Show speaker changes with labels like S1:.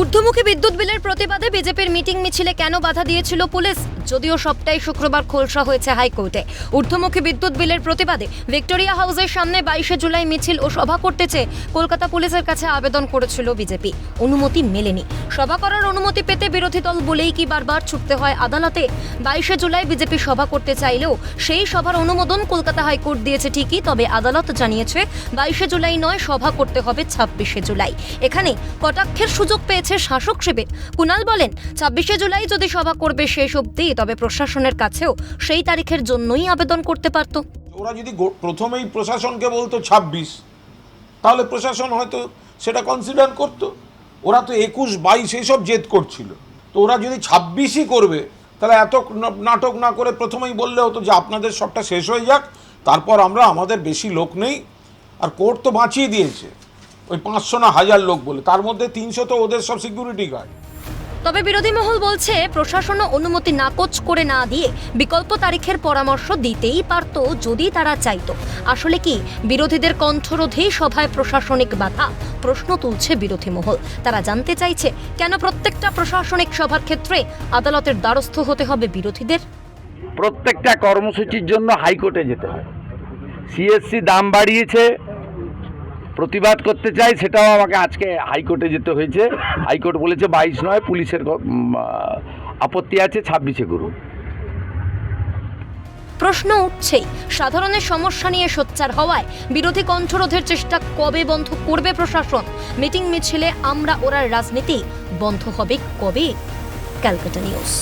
S1: ঊর্ধ্বমুখী বিদ্যুৎ বিলের প্রতিবাদে বিজেপির মিটিং মিছিলে কেন বাধা দিয়েছিল পুলিশ? যদিও সবটাই শুক্রবার খোলসা হয়েছে হাইকোর্টে। ঊর্ধ্বমুখী বিদ্যুৎ বিলের প্রতিবাদে ভিক্টোরিয়া হাউসের সামনে বাইশে জুলাই মিছিল ও সভা করতে চেয়ে কলকাতা পুলিশের কাছে আবেদন করেছিল বিজেপি। অনুমতি মেলেনি। সভা করার অনুমতি পেতে বিরোধী দল বলেই কি বারবার ছুটতে হয় আদালতে? বাইশে জুলাই বিজেপি সভা করতে চাইলেও সেই সভার অনুমোদন কলকাতা হাইকোর্ট দিয়েছে ঠিকই, তবে আদালত জানিয়েছে বাইশে জুলাই নয়, সভা করতে হবে ছাব্বিশে জুলাই। এখানে কটাক্ষের সুযোগ পেয়েছে শাসক শিবির। কুনাল বলেন, ছাব্বিশে জুলাই যদি সভা করবে শেষ অবধি, তবে প্রশাসনের কাছেও সেই তারিখের জন্যই আবেদন করতে পারত।
S2: ওরা যদি প্রথমেই প্রশাসনকে বলতো ছাব্বিশ, তাহলে প্রশাসন হয়তো সেটা কনসিডার করতো। ওরা তো একুশ, বাইশ এইসব জেদ করছিল। তো ওরা যদি ছাব্বিশই করবে, তাহলে এত নাটক না করে প্রথমেই বললে হতো যে আপনাদের সবটা শেষ হয়ে যাক, তারপর আমরা, আমাদের বেশি লোক নেই। আর কোর্ট তো বাঁচিয়ে দিয়েছে। ওই পাঁচশো না হাজার লোক বলে তার মধ্যে তিনশো তো ওদের সব সিকিউরিটি গার্ড
S1: তবে বিরোধী মহল বলছে প্রশাসনও অনুমতি নাকচ করে না দিয়ে বিকল্প তারিখের পরামর্শ দিতেই পারত যদি তারা চাইত। আসলে কি বিরোধীদের কণ্ঠরোধেই সভায় প্রশাসনিক বাধা? প্রশ্ন তুলছে বিরোধী মহল। তারা জানতে চাইছে কেন প্রত্যেকটা প্রশাসনিক সভার ক্ষেত্রে আদালতের দ্বারস্থ হতে হবে বিরোধীদের?
S3: প্রত্যেকটা কর্মসূচির জন্য হাইকোর্টে যেতে হয়। সিএসসি দাম বাড়িয়েছে প্রতিবাদ করতে চাই, সেটাও আমাকে আজকে হাইকোর্টে যেতে হয়েছে। হাইকোর্ট বলেছে বাইশ নয়, পুলিশের আপত্তি আছে, ছাব্বিশে করুন।
S1: প্রশ্ন উঠছেই, সাধারণের সমস্যা নিয়ে সোচ্চার হওয়ায় বিরোধী কণ্ঠরোধের চেষ্টা কবে বন্ধ করবে প্রশাসন? মিটিং মিছিলে আমরা ওরার রাজনীতি বন্ধ হবে কবে? ক্যালকাটা নিউজ।